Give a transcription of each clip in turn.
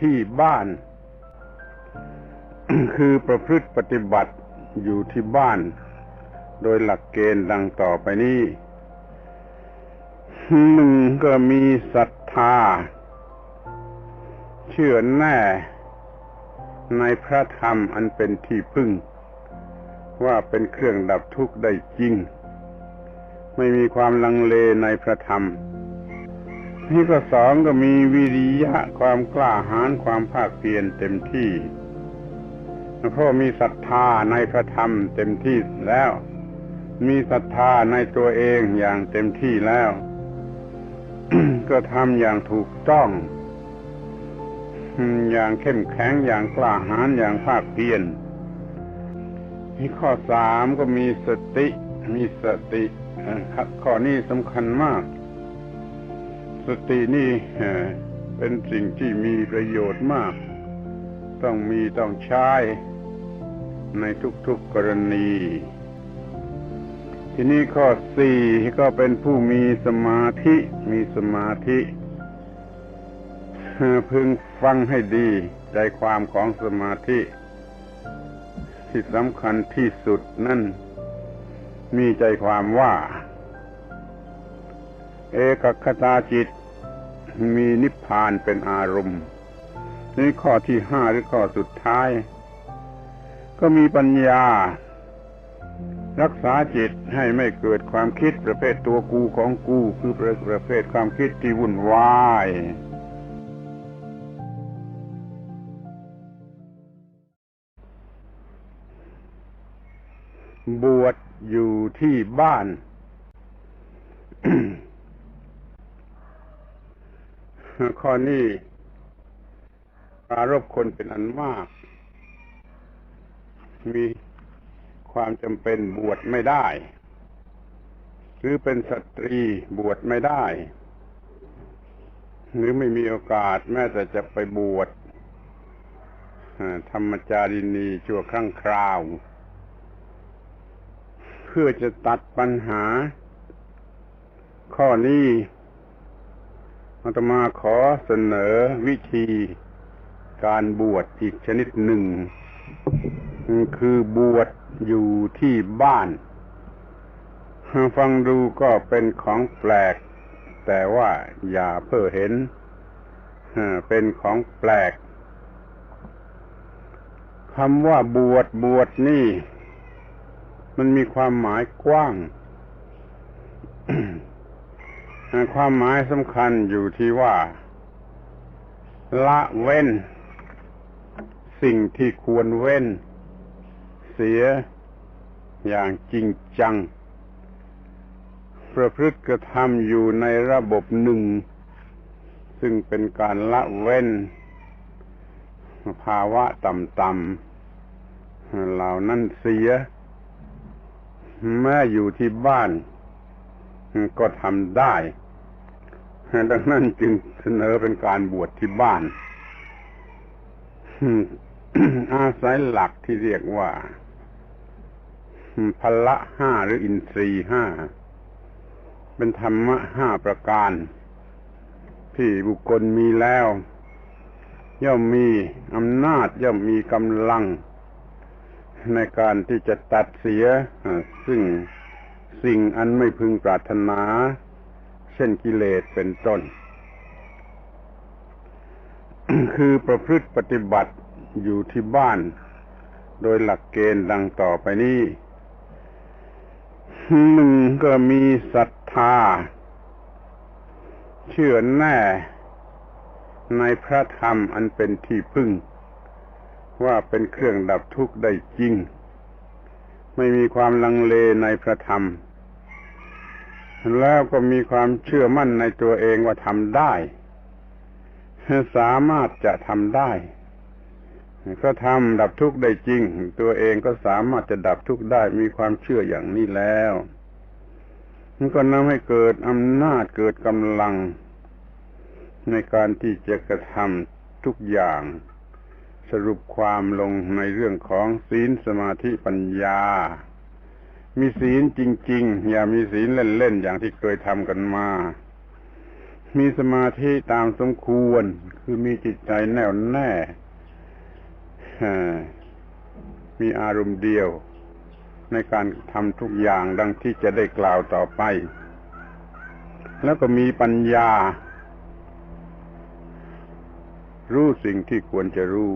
ที่บ้าน คือประพฤติปฏิบัติอยู่ที่บ้าน โดยหลักเกณฑ์ดังต่อไปนี้หนึ่งก็มีศรัทธา เชื่อแน่ในพระธรรมอันเป็นที่พึ่ง ว่าเป็นเครื่องดับทุกข์ได้จริง ไม่มีความลังเลในพระธรรม นี่ก็สองก็มีวิริยะความกล้าหาญความภาคเพียรเต็มที่เพราะมีศรัทธาในพระธรรมเต็มที่แล้ว มีศรัทธาในตัวเองอย่างเต็มที่แล้ว ก็ทำอย่างถูกต้องอย่างเข้มแข็งอย่างกล้าหาญอย่างภาคเพียรนี่ข้อสามก็มีสติ มีสติข้อนี้สำคัญมาก สตินี่เป็นสิ่งที่มีประโยชน์มาก ต้องมีต้องใช้ในทุกๆกรณี ทีนี้ข้อสี่ก็เป็นผู้มีสมาธิมีสมาธิพึงฟังให้ดีใจความของสมาธิที่สำคัญที่สุดนั่น มีใจความว่า เอกคตาจิต มีนิพพานเป็นอารมณ์ นี่ข้อที่ห้าหรือข้อสุดท้าย ก็มีปัญญา รักษาจิตให้ไม่เกิดความคิดประเภทตัวกูของกูคือประเภทความคิดที่วุ่นวายบวชอยู่ที่บ้าน ข้อนี้ปรารบคนเป็นอันมาก มีความจำเป็นบวชไม่ได้ หรือเป็นสตรีบวชไม่ได้ หรือไม่มีโอกาสแม้แต่จะไปบวชธรรมจารินีชั่วครั้งคราว เพื่อจะตัดปัญหา ข้อนี้ อาตมาขอเสนอวิธีการบวชอีกชนิดหนึ่ง คือบวชอยู่ที่บ้าน ฟังดูก็เป็นของแปลก แต่ว่าอย่าเพ้อเห็น เป็นของแปลกคำว่าบวชบวชนี่ มันมีความหมายกว้าง ความหมายสำคัญอยู่ที่ว่า ละเว้น สิ่งที่ควรเว้น เสียอย่างจริงจัง ประพฤติกระทำอยู่ในระบบหนึ่ง ซึ่งเป็นการละเว้น ภาวะต่ำๆเหล่านั้นเสีย แม้อยู่ที่บ้าน ก็ทำได้ ดังนั้นจึงเสนอเป็นการบวชที่บ้าน อาศัยหลักที่เรียกว่าพละห้าหรืออินทรีห้า เป็นธรรมะห้าประการ ที่บุคคลมีแล้ว ย่อมมีอำนาจย่อมมีกำลัง ในการที่จะตัดเสีย ซึ่ง สิ่งอันไม่พึงปรารถนา เช่นกิเลสเป็นต้น คือประพฤติปฏิบัติอยู่ที่บ้าน โดยหลักเกณฑ์ดังต่อไปนี้หนึ่งก็มีศรัทธา เชื่อแน่ในพระธรรมอันเป็นที่พึ่ง ว่าเป็นเครื่องดับทุกข์ได้จริง ไม่มีความลังเลในพระธรรม แล้วก็มีความเชื่อมั่นในตัวเองว่าทำได้ สามารถจะทำได้ก็ทำดับทุกข์ได้จริง ตัวเองก็สามารถจะดับทุกข์ได้มีความเชื่ออย่างนี้แล้วมันก็นำให้เกิดอำนาจเกิดกำลัง ในการที่จะกระทำทุกอย่าง สรุปความลงในเรื่องของศีลสมาธิปัญญา มีศีลจริง ๆ อย่ามีศีลเล่น ๆ อย่างที่เคยทำกันมา มีสมาธิตามสมควร คือมีจิตใจแน่วแน่ มีอารมณ์เดียว ในการทำทุกอย่างดังที่จะได้กล่าวต่อไป แล้วก็มีปัญญารู้สิ่งที่ควรจะรู้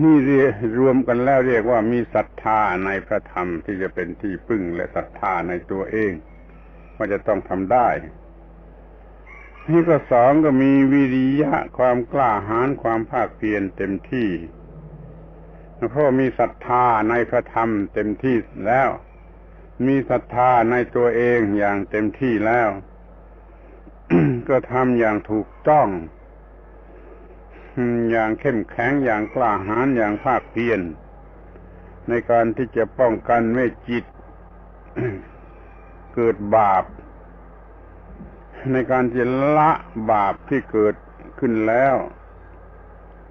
นี่เรียรวมกันแล้วเรียกว่ามีศรัทธาในพระธรรมที่จะเป็นที่พึ่งและศรัทธาในตัวเองว่าจะต้องทำได้นี่ก็สองก็มีวิริยะความกล้าหาญความภาคเพียรเต็มที่เพราะมีศรัทธาในพระธรรมเต็มที่แล้ว มีศรัทธาในตัวเองอย่างเต็มที่แล้ว ก็ทำอย่างถูกต้อง อย่างเข้มแข็งอย่างกล้าหาญอย่างภาคเพียรในการที่จะป้องกันไม่จิต เกิดบาป ในการจะละบาปที่เกิดขึ้นแล้ว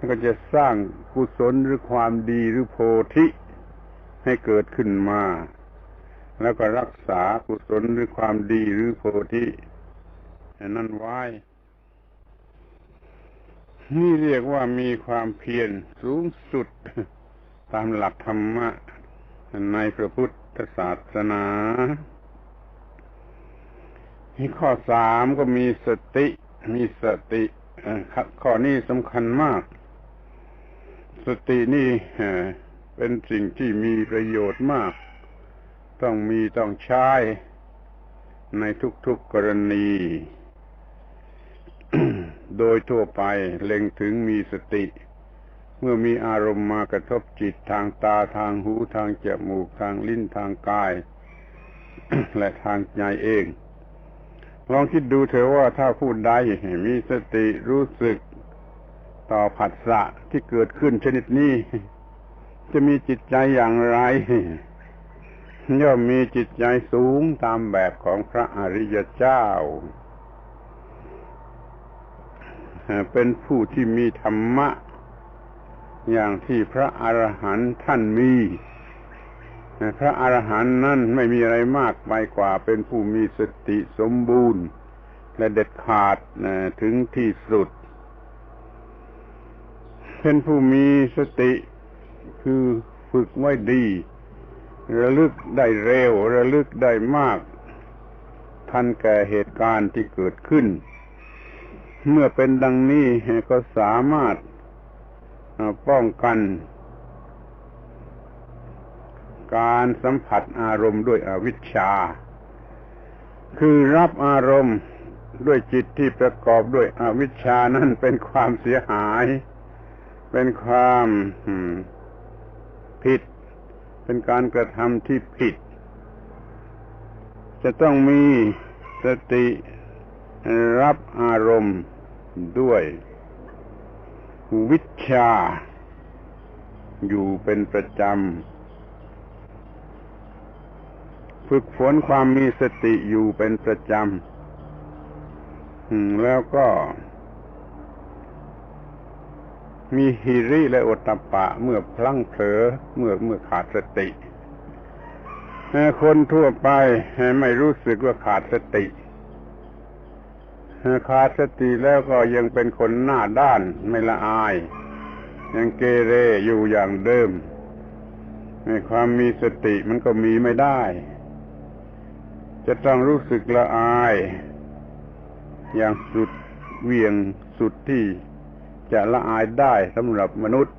ก็จะสร้างกุศลหรือความดีหรือโพธิให้เกิดขึ้นมา แล้วก็รักษากุศลหรือความดีหรือโพธินั่นไว้ นี่เรียกว่ามีความเพียรสูงสุด ตามหลักธรรมะ ในพระพุทธศาสนาที่ข้อสามก็มีสติ มีสติข้อนี้สำคัญมาก สตินี่เป็นสิ่งที่มีประโยชน์มาก ต้องมีต้องใช้ในทุกๆกรณี โดยทั่วไปเล็งถึงมีสติ เมื่อมีอารมณ์มากระทบจิตทางตาทางหูทางจมูกทางลิ้นทางกาย และทางใจเอง ลองคิดดูเถอะว่าถ้าผู้ใดมีสติรู้สึกต่อผัสสะที่เกิดขึ้นชนิดนี้ จะมีจิตใจอย่างไรย่อมมีจิตใจสูงตามแบบของพระอริยเจ้า เป็นผู้ที่มีธรรมะ อย่างที่พระอรหันต์ท่านมี พระอรหันต์นั้นไม่มีอะไรมากไปกว่าเป็นผู้มีสติสมบูรณ์ และเด็ดขาดถึงที่สุด เป็นผู้มีสติคือฝึกไว้ดี ระลึกได้เร็ว ระลึกได้มาก ทันแก่เหตุการณ์ที่เกิดขึ้น เมื่อเป็นดังนี้ก็สามารถป้องกัน การสัมผัสอารมณ์ด้วยอวิชชา คือรับอารมณ์ด้วยจิตที่ประกอบด้วยอวิชชานั่นเป็นความเสียหาย เป็นความผิด เป็นการกระทำที่ผิด จะต้องมีสติ รับอารมณ์ด้วย วิชา อยู่เป็นประจำ ฝึกฝนความมีสติอยู่เป็นประจำ แล้วก็ มีฮิริและอตตะปะ เมื่อพลั้งเผลอเมื่อเมื่อขาดสติคนทั่วไปไม่รู้สึกว่าขาดสติ ขาดสติแล้วก็ยังเป็นคนหน้าด้านไม่ละอาย ยังเกเรอยู่อย่างเดิมในความมีสติมันก็มีไม่ได้ จะต้องรู้สึกละอาย อย่างสุดเวียงสุดที่จะละอายได้สำหรับมนุษย์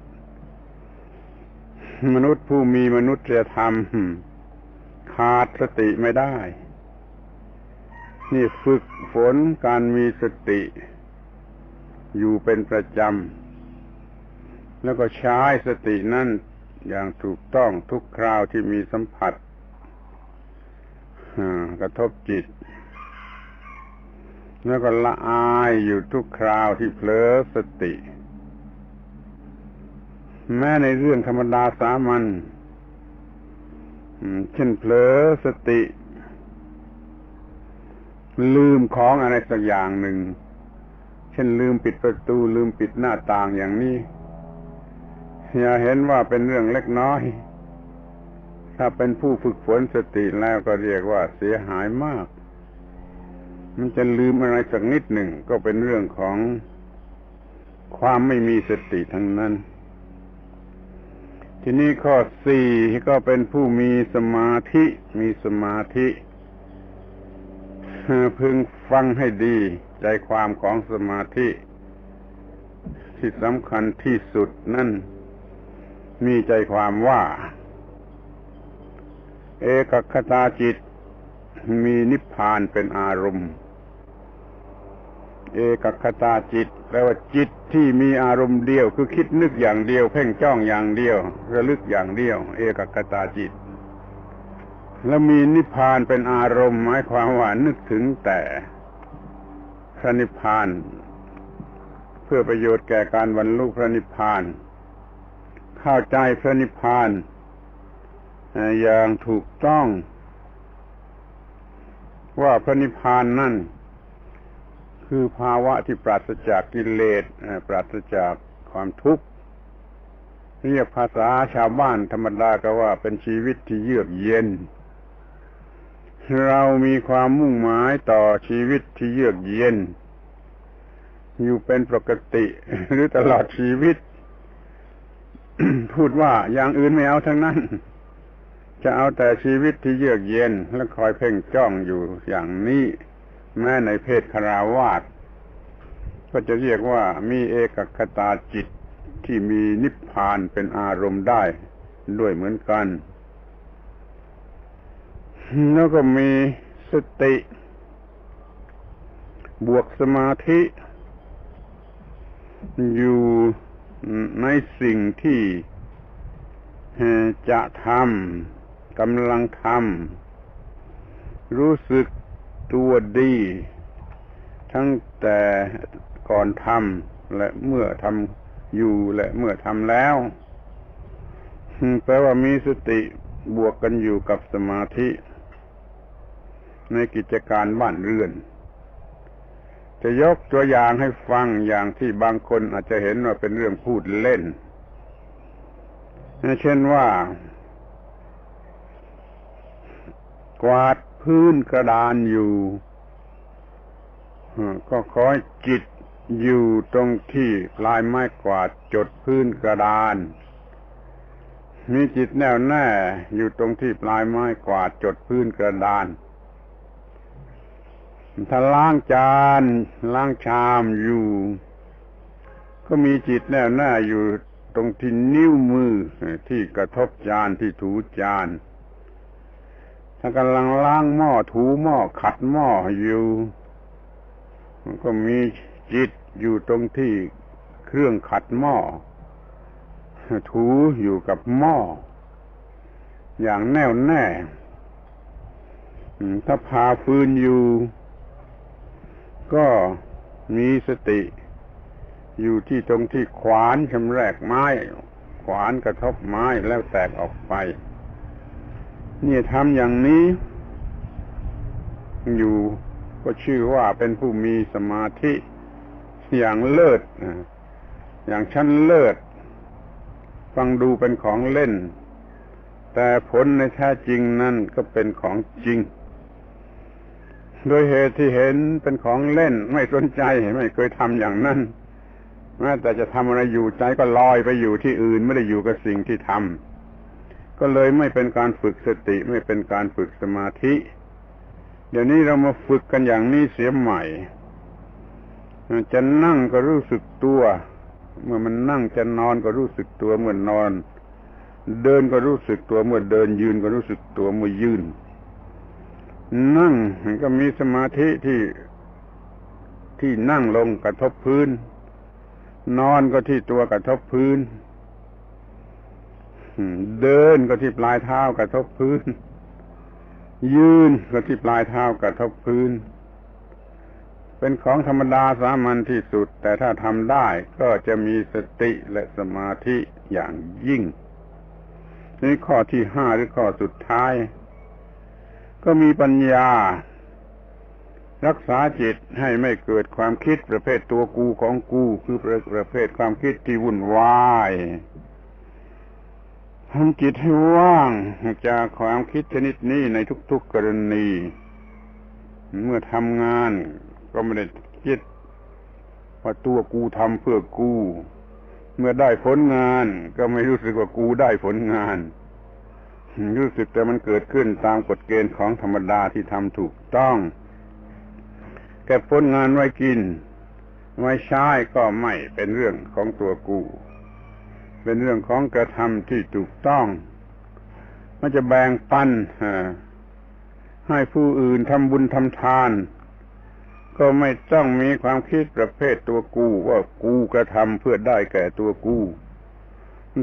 มนุษย์ผู้มีมนุษยธรรม ขาดสติไม่ได้ นี่ฝึกฝนการมีสติ อยู่เป็นประจำ แล้วก็ใช้สตินั่นอย่างถูกต้องทุกคราวที่มีสัมผัสกระทบจิต แล้วก็ละอายอยู่ทุกคราวที่เผลอสติ แม้ในเรื่องธรรมดาสามัญเช่นเผลอสติ ลืมของอะไรสักอย่างหนึ่ง เช่นลืมปิดประตูลืมปิดหน้าต่างอย่างนี้ อย่าเห็นว่าเป็นเรื่องเล็กน้อย ถ้าเป็นผู้ฝึกฝนสติแล้วก็เรียกว่าเสียหายมาก มันจะลืมอะไรสักนิดหนึ่งก็เป็นเรื่องของความไม่มีสติทั้งนั้น ทีนี้ข้อสี่ก็เป็นผู้มีสมาธิ มีสมาธิ พึงฟังให้ดี ใจความของสมาธิ ที่สำคัญที่สุดนั่น มีใจความว่า เอกคตาจิต มีนิพพานเป็นอารมณ์ เอกคตาจิตแปลว่าจิตที่มีอารมณ์เดียว คือคิดนึกอย่างเดียว เพ่งจ้องอย่างเดียว ระลึกอย่างเดียว เอกคตาจิต แล้วมีนิพพานเป็นอารมณ์หมายความว่านึกถึงแต่พระนิพพาน เพื่อประโยชน์แก่การบรรลุพระนิพพาน เข้าใจพระนิพพานอย่างถูกต้อง ว่าพระนิพพานนั่น คือภาวะที่ปราศจากกิเลสปราศจากความทุกข์เรียกภาษาชาวบ้านธรรมดาก็ว่าเป็นชีวิตที่เยือกเย็น เรามีความมุ่งหมายต่อชีวิตที่เยือกเย็น อยู่เป็นปกติหรือตลอดชีวิต พูดว่าอย่างอื่นไม่เอาทั้งนั้น จะเอาแต่ชีวิตที่เยือกเย็นและคอยเพ่งจ้องอยู่อย่างนี้ แม้ในเพศคาราวาสก็จะเรียกว่ามีเอกคตาจิตที่มีนิพพานเป็นอารมณ์ได้ด้วยเหมือนกัน แล้วก็มีสติ บวกสมาธิ อยู่ในสิ่งที่จะทำกำลังทำรู้สึกตัวดี ทั้งแต่ก่อนทำและเมื่อทำอยู่และเมื่อทำแล้วแปลว่ามีสติบวกกันอยู่กับสมาธิ ในกิจการบ้านเรือน จะยกตัวอย่างให้ฟังอย่างที่บางคนอาจจะเห็นว่าเป็นเรื่องพูดเล่น เช่นว่า กวาดพื้นกระดานอยู่ก็คอยจิตอยู่ตรงที่ปลายไม้กวาดจดพื้นกระดาน มีจิตแน่วแน่อยู่ตรงที่ปลายไม้กวาดจดพื้นกระดาน ถ้าล้างจาน ล้างชามอยู่ ก็มีจิตแน่วแน่อยู่ตรงที่นิ้วมือที่กระทบจานที่ถูจาน ถ้ากำลังล้างหม้อถูหม้อขัดหม้ออยู่มันก็มีจิตอยู่ตรงที่เครื่องขัดหม้อถูอยู่กับหม้อ อย่างแน่วแน่ ถ้าพาฟืนอยู่ ก็มีสติอยู่ที่ตรงที่ขวานชำแรกไม้ ขวานกระทบไม้แล้วแตกออกไป นี่ทำอย่างนี้ อยู่ก็ชื่อว่าเป็นผู้มีสมาธิอย่างเลิศอย่างชั้นเลิศ ฟังดูเป็นของเล่น แต่ผลในแท้จริงนั่นก็เป็นของจริง โดยเหตุที่เห็นเป็นของเล่นไม่สนใจไม่เคยทำอย่างนั้นแม้แต่จะทำอะไรอยู่ใจก็ลอยไปอยู่ที่อื่นไม่ได้อยู่กับสิ่งที่ทำก็เลยไม่เป็นการฝึกสติไม่เป็นการฝึกสมาธิ เดี๋ยวนี้เรามาฝึกกันอย่างนี้เสียใหม่จะนั่งก็รู้สึกตัว เมื่อมันนั่งจะนอนก็รู้สึกตัวเมื่อนอน เดินก็รู้สึกตัวเมื่อเดินยืนก็รู้สึกตัวเมื่อยืน นั่งก็มีสมาธิที่ที่นั่งลงกระทบพื้น นอนก็ที่ตัวกระทบพื้น เดินก็ที่ปลายเท้ากระทบพื้น ยืนก็ที่ปลายเท้ากระทบพื้น เป็นของธรรมดาสามัญที่สุด แต่ถ้าทำได้ก็จะมีสติและสมาธิอย่างยิ่งนี่ข้อที่ห้าหรือข้อสุดท้าย ก็มีปัญญา รักษาจิตให้ไม่เกิดความคิดประเภทตัวกูของกูคือประเภทความคิดที่วุ่นวายทำจิตให้ว่างจากความคิดชนิดนี้ในทุก ๆกรณี เมื่อทำงานก็ไม่ได้คิดว่าตัวกูทำเพื่อกู เมื่อได้ผลงานก็ไม่รู้สึกว่ากูได้ผลงาน รู้สึกแต่มันเกิดขึ้นตามกฎเกณฑ์ของธรรมดาที่ทำถูกต้อง แก็บผลงานไว้กิน ไว้ใช้ก็ไม่เป็นเรื่องของตัวกู เป็นเรื่องของกระทำที่ถูกต้อง มันจะแบ่งปันให้ผู้อื่นทำบุญทำทาน ก็ไม่ต้องมีความคิดประเภทตัวกูว่ากูกระทำเพื่อได้แก่ตัวกู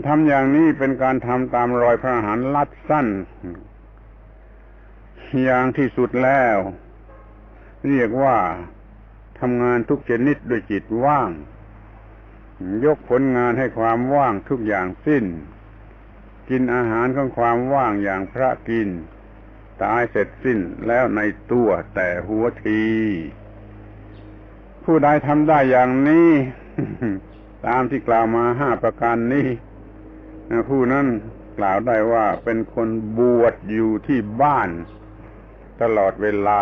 ทำอย่างนี้เป็นการทำตามรอยพระหารลัดสั้น อย่างที่สุดแล้ว เรียกว่าทำงานทุกชนิดด้วยจิตว่าง ยกผลงานให้ความว่างทุกอย่างสิ้น กินอาหารของความว่างอย่างพระกิน ตายเสร็จสิ้นแล้วในตัวแต่หัวที ผู้ใดทำได้อย่างนี้ ตามที่กล่าวมาห้าประการนี้ ผู้นั้นกล่าวได้ว่าเป็นคนบวชอยู่ที่บ้าน ตลอดเวลา